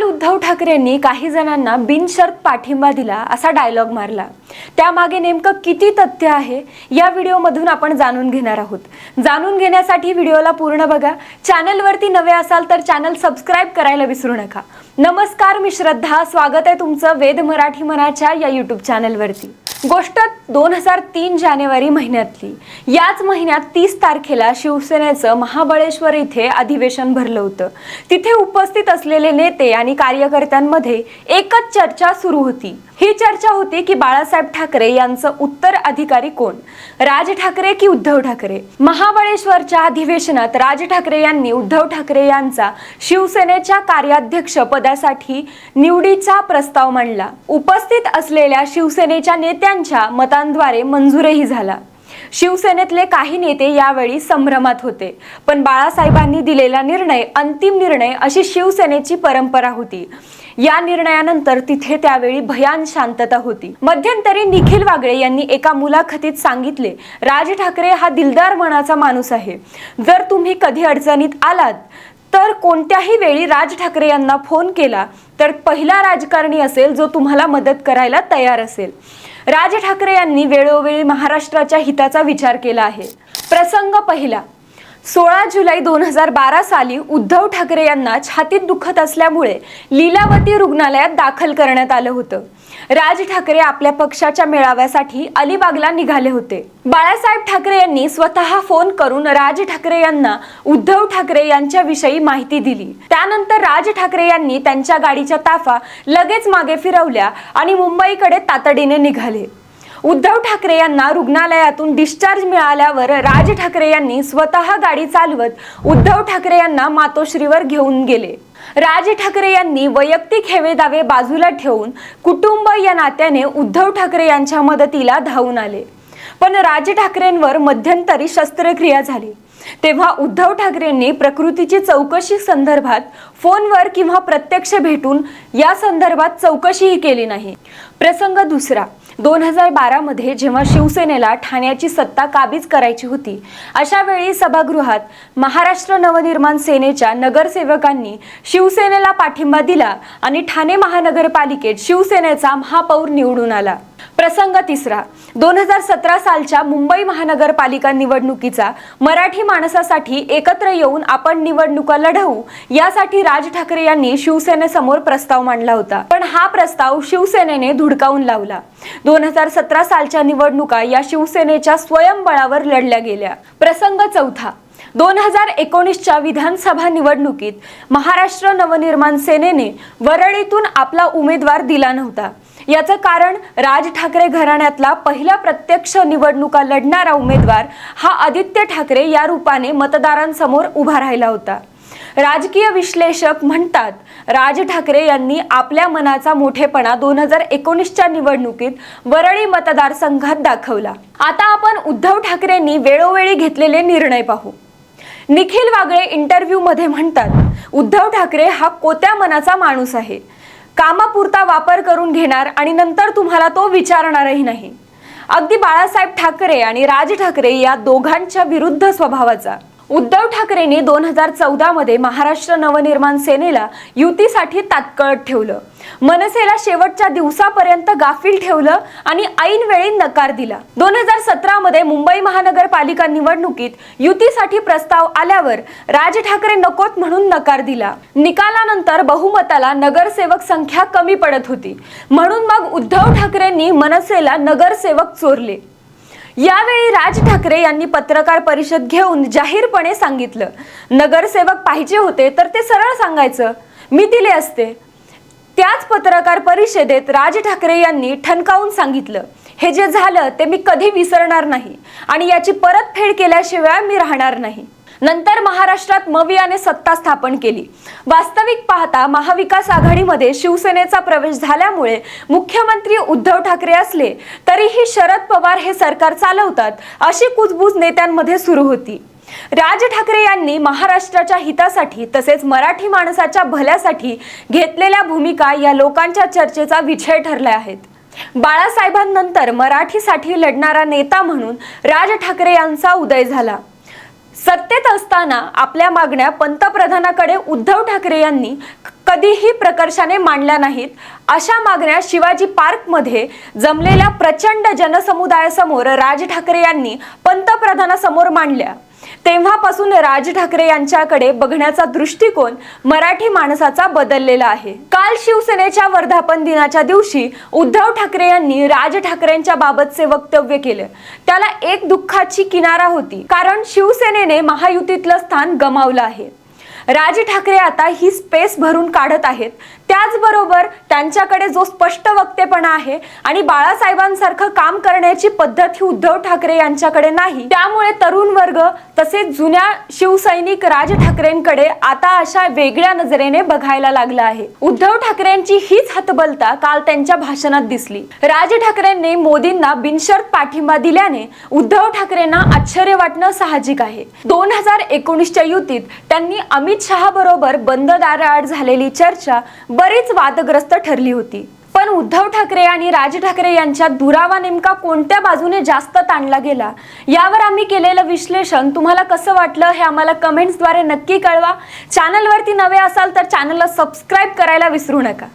काल उद्धव ठाकरेंनी काही जणांना बिनशर्त पाठिंबा दिला असा डायलॉग मारला. त्यामागे नेमकं किती तथ्य आहे या व्हिडिओमधून आपण जाणून घेणार आहोत. जाणून घेण्यासाठी व्हिडिओला पूर्ण बघा. चॅनलवरती नवे असाल तर चॅनल सबस्क्राईब करायला विसरू नका. नमस्कार मी श्रद्धा. स्वागत आहे तुमचं वेद मराठी मनाच्या या यूट्यूब चॅनलवरती गोष्ट दोन हजार तीन जानेवारी महिन्यातली. याच महिन्यात तीस तारखेला शिवसेनेचं महाबळेश्वर इथे अधिवेशन भरलं होतं. तिथे उपस्थित असलेले नेते आणि कार्यकर्त्यांमध्ये एकच चर्चा सुरू होती. ही चर्चा होती की बाळासाहेब ठाकरे यांचं उत्तर अधिकारी कोण? राज ठाकरे की उद्धव ठाकरे? महाबळेश्वरच्या अधिवेशनात राज ठाकरे यांनी उद्धव ठाकरे यांचा शिवसेनेच्या कार्याध्यक्ष पदासाठी निवडीचा प्रस्ताव मांडला. उपस्थित असलेल्या शिवसेनेच्या नेत्या नेत्यांच्या मतांद्वारे मंजूरही झाला. शिवसेनेतले काही नेते यावेळी संभ्रमात होते पण बाळासाहेबांनी दिलेला निर्णय अंतिम निर्णय अशी शिवसेनेची परंपरा होती. या निर्णयानंतर तिथे त्यावेळी भयान शांतता होती. मध्यंतरी निखिल वागळे यांनी एका मुलाखतीत सांगितले राज ठाकरे हा दिलदार मनाचा माणूस आहे. जर तुम्ही कधी अडचणीत आलात तर कोणत्याही वेळी राज ठाकरे यांना फोन केला तर पहिला राजकारणी असेल जो तुम्हाला मदत करायला तयार असेल. राज ठाकरे यांनी वेळोवेळी महाराष्ट्राच्या हिताचा विचार केला आहे. प्रसंग पहिला. सोळा जुलै दोन हजार बारा साली उद्धव ठाकरे यांना छातीत दुखत असल्यामुळे लीलावती रुग्णालयात दाखल करण्यात आलं होतं. राज ठाकरे आपल्या पक्षाच्या मेळाव्यासाठी अलिबागला निघाले होते. बाळासाहेब ठाकरे यांनी स्वतः फोन करून राज ठाकरे यांना उद्धव ठाकरे यांच्याविषयी माहिती दिली. त्यानंतर राज ठाकरे यांनी त्यांच्या गाडीच्या ताफा लगेच मागे फिरवल्या आणि मुंबईकडे तातडीने निघाले. उद्धव ठाकरे यांना रुग्णालयातून डिस्चार्ज मिळाल्यावर राज ठाकरे यांनी स्वतः गाडी चालवत उद्धव ठाकरे यांना मातोश्रीवर घेऊन गेले. राज ठाकरे यांनी वैयक्तिक हेवेदावे बाजूला ठेवून कुटुंब या नात्याने उद्धव ठाकरे यांच्या मदतीला धावून आले. पण राज ठाकरेंवर मध्यंतरी शस्त्रक्रिया झाली. तेव्हा उद्धव ठाकरेंनी प्रकृतीची चौकशी संदर्भात फोनवर किंवा प्रत्यक्ष भेटून या संदर्भात चौकशीही केली नाही. प्रसंग दुसरा. दोन हजार बारामध्ये जेव्हा शिवसेनेला ठाण्याची सत्ता काबीज करायची होती अशा वेळी सभागृहात महाराष्ट्र नवनिर्माण सेनेच्या नगरसेवकांनी शिवसेनेला पाठिंबा दिला आणि ठाणे महानगरपालिकेत शिवसेनेचा महापौर निवडून आला. प्रसंग तिसरा. दोन हजार सतरा सालच्या मुंबई महानगरपालिका निवडणुकीचा मराठी माणसासाठी एकत्र येऊन आपण निवडणुका लढवू यासाठी राज ठाकरे यांनी शिवसेनेसमोर प्रस्ताव मांडला होता. पण हा प्रस्ताव शिवसेनेने धुडकावून लावला. दोन हजार सतरा सालच्या निवडणुका या शिवसेनेच्या स्वयंबळावर लढल्या गेल्या. प्रसंग चौथा. दोन हजार एकोणीसच्या विधानसभा निवडणुकीत महाराष्ट्र नवनिर्माण सेनेने वरळीतून आपला उमेदवार दिला नव्हता. याचं कारण राज ठाकरे घराण्यातला पहिला प्रत्यक्ष निवडणुका लढणारा उमेदवार हा आदित्य ठाकरे या रूपाने मतदारांसमोर उभा राहिला होता. राजकीय विश्लेषक म्हणतात राज ठाकरे यांनी आपल्या मनाचा मोठेपणा दोन हजार एकोणीसच्या निवडणुकीत वरळी मतदारसंघात दाखवला. आता आपण उद्धव ठाकरेंनी वेळोवेळी घेतलेले निर्णय पाहू. निखिल वागळे इंटरव्ह्यूमध्ये म्हणतात उद्धव ठाकरे हा कोत्या मनाचा माणूस आहे? कामापुरता वापर करून घेणार आणि नंतर तुम्हाला तो विचारणारही नाही. अगदी बाळासाहेब ठाकरे आणि राज ठाकरे या दोघांच्या विरुद्ध स्वभावाचा उद्धव ठाकरेंनी दोन हजार चौदामध्ये महाराष्ट्र नवनिर्माण सेनेला युतीसाठी तात्काळ ठेवलं. मनसेला शेवटच्या दिवसापर्यंत गाफील ठेवलं आणि ऐनवेळी नकार दिला. दोन हजार सतरामध्ये मुंबई महानगरपालिका निवडणुकीत युतीसाठी प्रस्ताव आल्यावर राज ठाकरे नकोत म्हणून नकार दिला. निकालानंतर बहुमताला नगरसेवक संख्या कमी पडत होती. म्हणून मग उद्धव ठाकरेंनी मनसेला नगरसेवक चोरले. यावेळी राज ठाकरे यांनी पत्रकार परिषद घेऊन जाहीरपणे सांगितलं. नगरसेवक पाहिजे होते तर ते सरळ सांगायचं. मी दिले असते. त्याच पत्रकार परिषदेत राज ठाकरे यांनी ठणकावून सांगितलं. हे जे झालं ते मी कधी विसरणार नाही आणि याची परतफेड केल्याशिवाय मी राहणार नाही. नंतर महाराष्ट्रात मवियाने सत्ता स्थापन केली. वास्तविक पाहता महाविकास आघाडीमध्ये शिवसेनेचा प्रवेश झाल्यामुळे मुख्यमंत्री उद्धव ठाकरे असले तरीही शरद पवार हे सरकार चालवतात अशी कुजबूज नेत्यांमध्ये सुरू होती. राज ठाकरे यांनी महाराष्ट्राच्या हितासाठी तसेच मराठी माणसाच्या भल्यासाठी घेतलेल्या भूमिका या लोकांच्या चर्चेचा विषय ठरल्या आहेत. बाळासाहेबांनंतर मराठीसाठी लढणारा नेता म्हणून राज ठाकरे यांचा उदय झाला. सत्तेत असताना आपल्या मागण्या पंतप्रधानाकडे उद्धव ठाकरे यांनी कधीही प्रकर्षाने मांडल्या नाहीत. अशा मागण्या शिवाजी पार्कमध्ये जमलेल्या प्रचंड जनसमुदायासमोर राज ठाकरे यांनी पंतप्रधानासमोर मांडल्या. तेव्हापासून राज ठाकरे यांच्याकडे बघण्याचा दृष्टिकोन मराठी माणसाचा बदललेला आहे. काल शिवसेनेच्या वर्धापन दिनाच्या दिवशी उद्धव ठाकरे यांनी राज ठाकरेंच्या बाबतचे वक्तव्य केले. त्याला एक दुःखाची किनारा होती कारण शिवसेनेने महायुतीतलं स्थान गमावलं आहे. राज ठाकरे आता ही स्पेस भरून काढत आहेत. त्याचबरोबर त्यांच्याकडे जो स्पष्ट वक्तेपणा आहे आणि बाळासाहेबांसारखं काम करण्याची पद्धत ही उद्धव ठाकरे यांच्याकडे नाही. त्यामुळे तरुण वर्ग तसेच जुन्या शिवसैनिक राज ठाकरेंकडे आता अशा वेगळ्या नजरेने बघायला लागला आहे. उद्धव ठाकरेंची हीच हतबलता काल त्यांच्या भाषणात दिसली. राज ठाकरेंनी मोदींना बिनशर्त पाठिंबा दिल्याने उद्धव ठाकरेंना आश्चर्य वाटणं साहजिक आहे. दोन हजार एकोणीसच्या युतीत त्यांनी अमित शहा बरोबर बंद दाराआड झालेली चर्चा बरीच वादग्रस्त ठरली होती. पण उद्धव ठाकरे आणि राज ठाकरे यांच्यात दुरावा नेमका कोणत्या बाजूने जास्त ताणला गेला? यावर आम्ही केलेलं विश्लेषण तुम्हाला कसं वाटलं हे आम्हाला कमेंट्सद्वारे नक्की कळवा. चॅनलवरती नवे असाल तर चॅनलला सबस्क्राईब करायला विसरू नका.